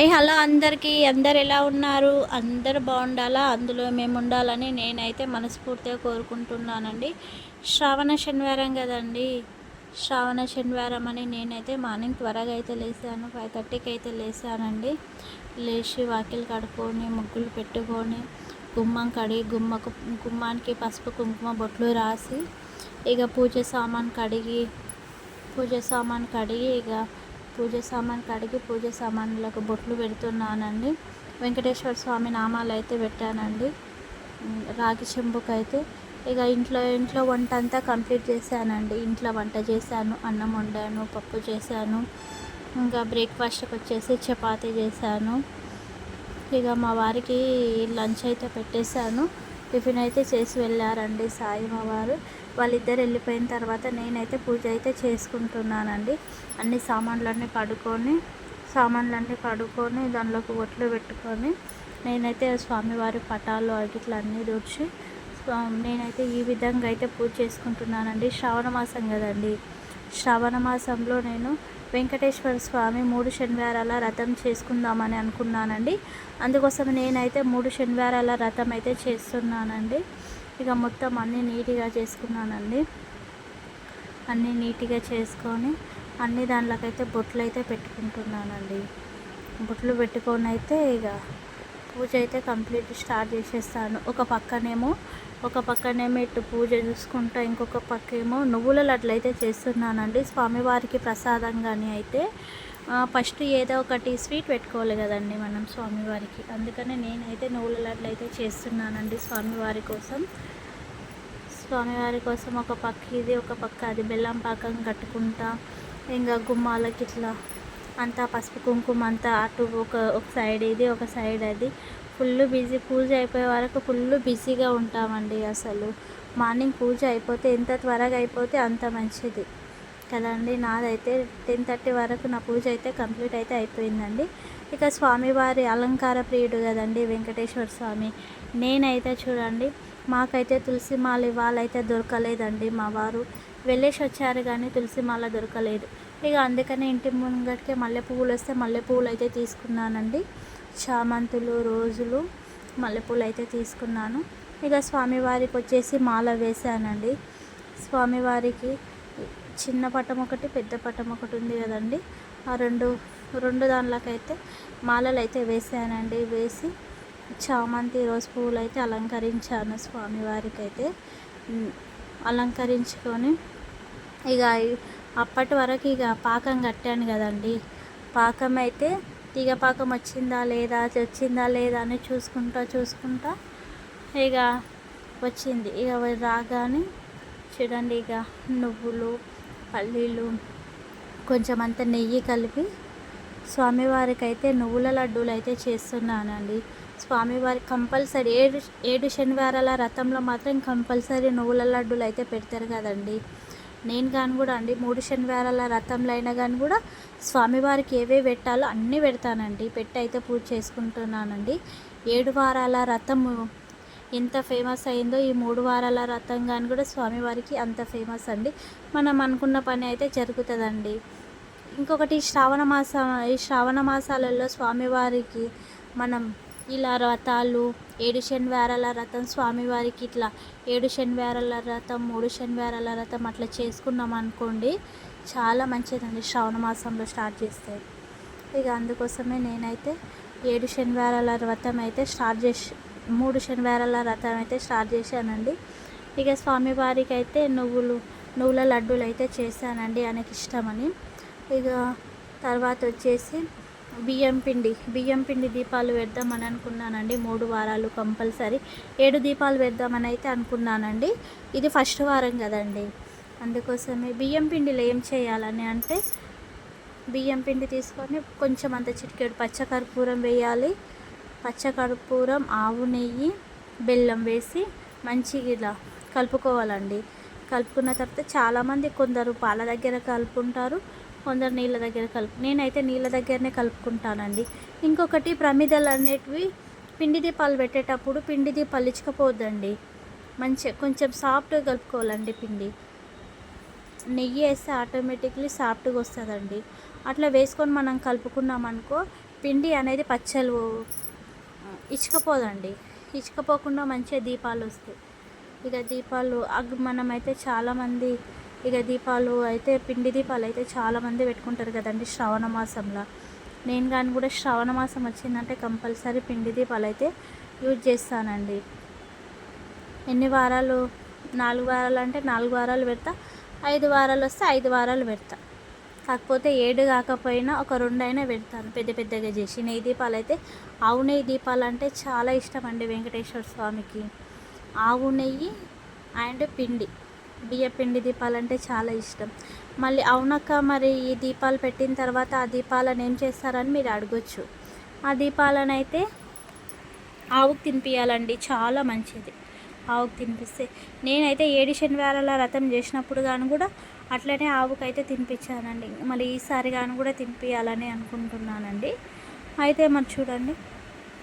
High hello అందరికీ అందరు ఎలా ఉన్నారు? అందరు బాగుండాలా? అందులో మేము ఉండాలని నేనైతే మనస్ఫూర్తిగా కోరుకుంటున్నానండి. శ్రావణ శనివారం కదండి. శ్రావణ శనివారం అని నేనైతే మార్నింగ్ త్వరగా అయితే లేసాను ఫైవ్ థర్టీకి అయితే లేసానండి లేచి వాకిలు కడుక్కొని ముగ్గులు పెట్టుకొని గుమ్మం కడిగి గుమ్మకు గుమ్మానికి పసుపు కుంకుమ బొట్లు రాసి ఇక పూజ సామాన్ కడిగి పూజ సామాన్ కడిగి ఇక పూజ సామాన్ కడిగి పూజ సామాన్లకు బొట్లు పెడుతున్నానండి. వెంకటేశ్వర స్వామి నామాలు అయితే పెట్టానండి రాగి చెంబుకు అయితే ఇక ఇంట్లో ఇంట్లో వంట అంతా కంప్లీట్ చేశానండి. ఇంట్లో వంట చేశాను అన్నం వండాను పప్పు చేశాను ఇంకా బ్రేక్ఫాస్ట్కి వచ్చేసి చపాతీ చేశాను. ఇక మా వారికి లంచ్ అయితే పెట్టేశాను. టిఫిన్ అయితే చేసి వెళ్ళారండి సాయి వారు వాళ్ళిద్దరు వెళ్ళిపోయిన తర్వాత నేనైతే పూజ అయితే చేసుకుంటున్నానండి. అన్ని సామాన్లన్నీ కడుక్కొని సామాన్లన్నీ కడుక్కొని దానిలోకి ఒట్లు పెట్టుకొని నేనైతే స్వామివారి పటాలు అగిట్లు అన్నీ దూర్చి స్వా- నేనైతే ఈ విధంగా అయితే పూజ చేసుకుంటున్నానండి. శ్రావణ మాసం కదండి. శ్రావణ మాసంలో నేను వెంకటేశ్వర స్వామి మూడు శనివారాల రథం చేసుకుందామని అనుకున్నానండి. అందుకోసం నేనైతే మూడు శనివారాల రథం అయితే చేస్తున్నానండి. ఇక మొత్తం అన్నీ నీట్గా చేసుకున్నానండి. అన్నీ నీట్గా చేసుకొని అన్ని దాంట్లోకైతే బొట్లు అయితే పెట్టుకుంటున్నానండి. బొట్లు పెట్టుకొని అయితే ఇక పూజ అయితే కంప్లీట్ స్టార్ట్ చేసేస్తాను. ఒక పక్కనేమో ఒక పక్కనేమో ఇటు పూజ చూసుకుంటా ఇంకొక పక్కేమో నువ్వుల లడ్లు అయితే చేస్తున్నానండి. స్వామివారికి ప్రసాదంగాని అయితే ఫస్ట్ ఏదో ఒకటి స్వీట్ పెట్టుకోవాలి కదండి మనం స్వామివారికి. అందుకనే నేనైతే నువ్వుల లడ్లు అయితే చేస్తున్నానండి స్వామివారి కోసం. స్వామివారి కోసం ఒక పక్క ఇది ఒక పక్క అది. బెల్లం పాకం కట్టుకుంటా ఇంకా గుమ్మాలకి ఇట్లా అంతా పసుపు కుంకుమ అంతా అటు ఒక ఒక సైడ్ ఇది ఒక సైడ్ అది. ఫుల్ బిజీ పూజ అయిపోయే వరకు ఫుల్ బిజీగా ఉంటామండి అసలు. మార్నింగ్ పూజ అయిపోతే ఎంత త్వరగా అయిపోతే అంత మంచిది. కదండి? నాదైతే టెన్ థర్టీ వరకు నా పూజ అయితే కంప్లీట్ అయితే అయిపోయిందండి. ఇక స్వామివారి అలంకార ప్రియుడు కదండి వెంకటేశ్వర స్వామి. నేనైతే చూడండి మాకైతే తులసి మాల ఇవాళైతే దొరకలేదండి మా వారు. వెళ్ళేసి వచ్చారు కానీ తులసి మాల దొరకలేదు. ఇక అందుకనే ఇంటి ముంగటికే మల్లె పువ్వులు వస్తే మల్లె పువ్వులు అయితే తీసుకున్నానండి. చామంతులు రోజులు మల్లెపూలు అయితే తీసుకున్నాను. ఇక స్వామివారికి వచ్చేసి మాల వేశానండి. స్వామివారికి చిన్న పటం ఒకటి పెద్ద పటం ఒకటి ఉంది కదండి. ఆ రెండు రెండు దానిలకైతే మాలలు అయితే వేసానండి వేసి చామంతి రోజ్ పువ్వులు అయితే అలంకరించాను స్వామివారికి అయితే అలంకరించుకొని ఇక అప్పటి వరకు ఇక పాకం కట్టాను కదండి. పాకం అయితే తీగ పాకం వచ్చిందా లేదా వచ్చిందా లేదా అని చూసుకుంటా చూసుకుంటా ఇక వచ్చింది. ఇక రాగానే చూడండి ఇక నువ్వులు పల్లీలు కొంచెం అంత నెయ్యి కలిపి స్వామివారికి అయితే నువ్వుల లడ్డూలు అయితే చేస్తున్నానండి. స్వామివారి కంపల్సరీ ఏడు ఏడు శనివారాల రథంలో మాత్రం కంపల్సరీ నువ్వుల లడ్డూలు అయితే పెడతారు కదండి. నేను కానీ కూడా అండి మూడు శనివారాల రథంలో అయినా కానీ కూడా స్వామివారికి ఏవే పెట్టాలో అన్నీ పెడతానండి. పెట్టి అయితే పూజ చేసుకుంటున్నానండి. ఏడు వారాల రథము ఎంత ఫేమస్ అయిందో ఈ మూడు వారాల రథం కానీ కూడా స్వామివారికి అంత ఫేమస్ అండి. మనం అనుకున్న పని అయితే జరుగుతుందండి. ఇంకొకటి శ్రావణ మాసం ఈ శ్రావణ మాసాలలో స్వామివారికి మనం ఇలా రథాలు ఏడు శనివారాల రథం స్వామివారికి ఇట్లా ఏడు శనివారాల రథం మూడు శనివారాల రథం అట్లా చేసుకున్నాం అనుకోండి చాలా మంచిదండి శ్రావణ మాసంలో స్టార్ట్ చేస్తే. ఇక అందుకోసమే నేనైతే ఏడు శనివారాల వ్రతం అయితే స్టార్ట్ చేసి మూడు శనివారాల వ్రతం అయితే స్టార్ట్ చేశానండి. ఇక స్వామివారికి అయితే నువ్వులు నువ్వుల లడ్డూలు అయితే చేశానండి ఆయనకి ఇష్టమని ఇక తర్వాత వచ్చేసి బియ్యం పిండి. బియ్యం పిండి దీపాలు పెడదామని అనుకున్నానండి. మూడు వారాలు కంపల్సరీ. ఏడు దీపాలు పెడదామని అయితే అనుకున్నానండి. ఇది ఫస్ట్ వారం కదండి. అందుకోసమే బియ్యం పిండిలో ఏం చేయాలని అంటే బియ్యం పిండి తీసుకొని కొంచెం అంత చిటికెడు పచ్చకర్పూరం వేయాలి. పచ్చకర్పూరం ఆవు నెయ్యి బెల్లం వేసి మంచిగా ఇలా కలుపుకోవాలండి. కలుపుకున్న తర్వాత చాలామంది కొందరు పాల దగ్గర కలుపుకుంటారు. కొందరు నీళ్ళ దగ్గర కలుపు నేనైతే నీళ్ళ దగ్గరనే కలుపుకుంటానండి. ఇంకొకటి ప్రమిదలు అనేటివి పిండి దీపాలు పెట్టేటప్పుడు పిండి దీపాలు ఇచ్చకపోద్దండి మంచిగా కొంచెం సాఫ్ట్గా కలుపుకోవాలండి పిండి. నెయ్యి వేస్తే ఆటోమేటిక్లీ సాఫ్ట్గా వస్తుందండి. అట్లా వేసుకొని మనం కలుపుకున్నాం అనుకో పిండి అనేది పచ్చలు ఇచ్చుకపోదండి. ఇచ్చకపోకుండా మంచిగా దీపాలు వస్తాయి. ఇక దీపాలు అగ్ మనమైతే చాలామంది ఇక దీపాలు అయితే పిండి దీపాలు అయితే చాలామంది పెట్టుకుంటారు కదండి శ్రావణ మాసంలో. నేను కానీ కూడా శ్రావణ మాసం వచ్చిందంటే కంపల్సరీ పిండి దీపాలు అయితే యూజ్ చేస్తానండి. ఎన్ని వారాలు? నాలుగు వారాలు అంటే నాలుగు వారాలు పెడతా ఐదు వారాలు వస్తే ఐదు వారాలు పెడతా. కాకపోతే ఏడు కాకపోయినా ఒక రెండు అయినా పెడతాను పెద్ద పెద్దగా చేసి. నెయ్యి దీపాలు అయితే ఆవు నెయ్యి దీపాలు అంటే చాలా ఇష్టం అండి వెంకటేశ్వర స్వామికి. ఆవు నెయ్యి అండ్ పిండి. బియ్యపిండి దీపాలు అంటే చాలా ఇష్టం. మళ్ళీ అవునక్క మరి ఈ దీపాలు పెట్టిన తర్వాత ఆ దీపాలను ఏం చేస్తారని మీరు అడగొచ్చు. ఆ దీపాలను అయితే ఆవుకు తినిపించాలండి చాలా మంచిది. ఆవుకు తినిపిస్తే నేనైతే ఏడు శనివారాల రథం చేసినప్పుడు కానీ కూడా అట్లనే ఆవుకు అయితే తినిపించానండి. మళ్ళీ ఈసారి కానీ కూడా తినిపించాలని అనుకుంటున్నానండి. అయితే మరి చూడండి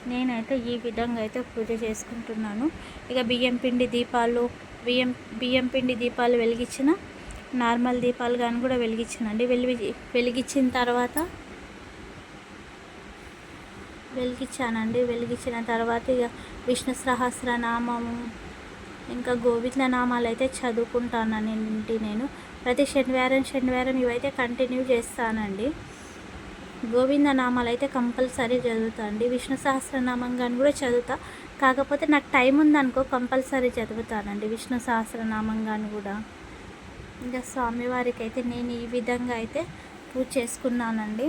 నేనైతే ఈ విధంగా అయితే పూజ చేసుకుంటున్నాను. ఇక బియ్యం పిండి దీపాలు బియ్యం బియ్యం పిండి దీపాలు వెలిగించిన నార్మల్ దీపాలు కానీ కూడా వెలిగించానండి. వెలిగి వెలిగించిన తర్వాత వెలిగించానండి. వెలిగించిన తర్వాత ఇక విష్ణు సహస్రనామము ఇంకా గోవింద నామాలు అయితే చదువుకుంటానండి నేను. ప్రతి శనివారం శనివారం ఇవైతే కంటిన్యూ చేస్తానండి. గోవింద నామాలు అయితే కంపల్సరీ చదువుతా అండి విష్ణు సహస్రనామం కానీ కూడా చదువుతా. కాకపోతే నాకు టైం ఉందనుకో కంపల్సరీ చదువుతానండి. విష్ణు సహస్రనామం కానీ కూడా. ఇంకా స్వామివారికి అయితే నేను ఈ విధంగా అయితే పూజ చేసుకున్నానండి.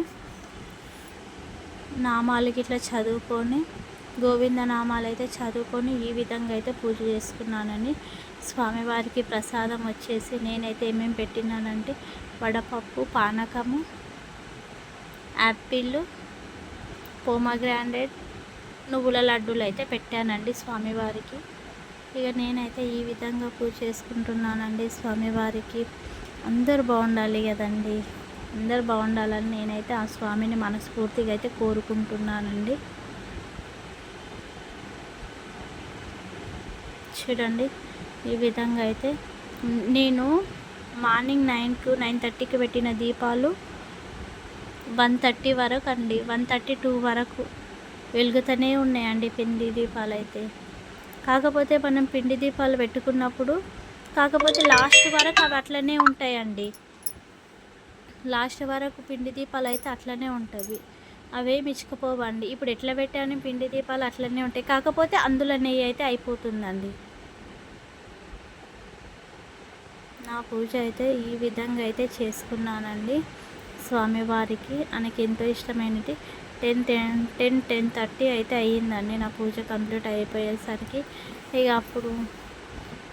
నామాలు ఇట్లా చదువుకొని గోవింద నామాలు అయితే చదువుకొని ఈ విధంగా అయితే పూజ చేసుకున్నానండి. స్వామివారికి ప్రసాదం వచ్చేసి నేనైతే ఏమేమి పెట్టినానంటే వడపప్పు పానకము యాపిల్ పోమగ్రాండెడ్ నువ్వుల లడ్డూలు అయితే పెట్టానండి స్వామివారికి. ఇక నేనైతే ఈ విధంగా పూజ చేసుకుంటున్నానండి స్వామివారికి. అందరు బాగుండాలి కదండి. అందరు బాగుండాలని నేనైతే ఆ స్వామిని మనస్ఫూర్తిగా అయితే కోరుకుంటున్నానండి. చూడండి ఈ విధంగా అయితే నేను మార్నింగ్ నైన్ టు నైన్ థర్టీకి పెట్టిన దీపాలు వన్ థర్టీ వరకు అండి. వన్ థర్టీ టూ వరకు వెలుగుతూనే ఉన్నాయండి పిండి దీపాలు అయితే కాకపోతే మనం పిండి దీపాలు పెట్టుకున్నప్పుడు కాకపోతే లాస్ట్ వరకు అవి అట్లనే ఉంటాయండి. లాస్ట్ వరకు పిండి దీపాలు అయితే అట్లనే ఉంటుంది అవే మిచ్చుకుపోవండి ఇప్పుడు ఎట్లా పెట్టాను పిండి దీపాలు అట్లనే ఉంటాయి. కాకపోతే అందులో నెయ్యి అయితే అయిపోతుందండి. నా పూజ అయితే ఈ విధంగా అయితే చేసుకున్నానండి. స్వామివారికి ఆయనకి ఎంతో ఇష్టమైనది. Ten ten ten ten thirty అయితే అయ్యిందండి. నా పూజ కంప్లీట్ అయిపోయేసరికి ఇక అప్పుడు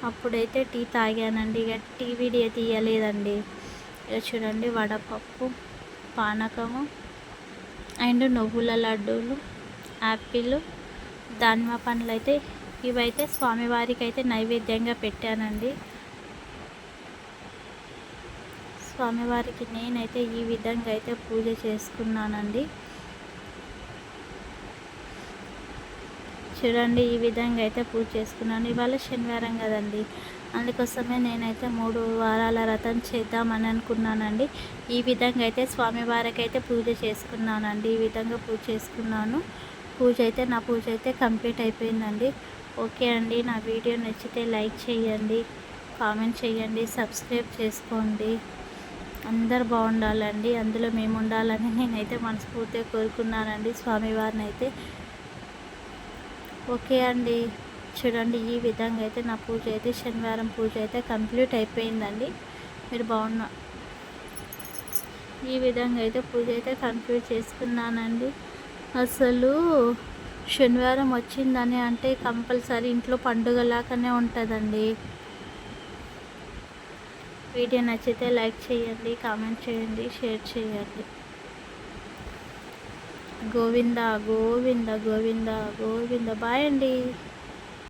అప్పుడైతే టీ తాగానండి. ఇక టీ వీడియో తీయలేదండి. ఇక చూడండి వడపప్పు పానకము అండ్ నువ్వుల లడ్డూలు యాపిల్ దానిమ్మ పండ్లు అయితే ఇవైతే స్వామివారికి అయితే నైవేద్యంగా పెట్టానండి. స్వామివారికి నేనైతే ఈ విధంగా అయితే పూజ చేసుకున్నానండి. చూడండి ఈ విధంగా అయితే పూజ చేసుకున్నాను. ఇవాళ శనివారం కదండి. అందుకోసమే నేనైతే మూడు వారాల రథం చేద్దామని అనుకున్నానండి. ఈ విధంగా అయితే స్వామివారికి అయితే పూజ చేసుకున్నానండి. ఈ విధంగా పూజ చేసుకున్నాను. పూజ అయితే నా పూజ అయితే కంప్లీట్ అయిపోయిందండి. ఓకే అండి. నా వీడియో నచ్చితే లైక్ చేయండి కామెంట్ చేయండి సబ్స్క్రైబ్ చేసుకోండి. అందరు బాగుండాలండి. అందులో మేము ఉండాలని నేనైతే మనస్ఫూర్తిగా కోరుకున్నానండి. స్వామివారిని అయితే ఓకే అండి. చూడండి ఈ విధంగా అయితే నా పూజ అయితే శనివారం పూజ అయితే కంప్లీట్ అయిపోయిందండి. మీరు బాగున్న ఈ విధంగా అయితే పూజ అయితే కంప్లీట్ చేసుకున్నానండి. అసలు శనివారం వచ్చిందని అంటే కంపల్సరీ ఇంట్లో పండుగలాగానే ఉంటుందండి. వీడియో నచ్చితే లైక్ చేయండి కామెంట్ చేయండి షేర్ చేయండి. గోవింద గోవింద గోవింద గోవింద. బాయ్ అండి.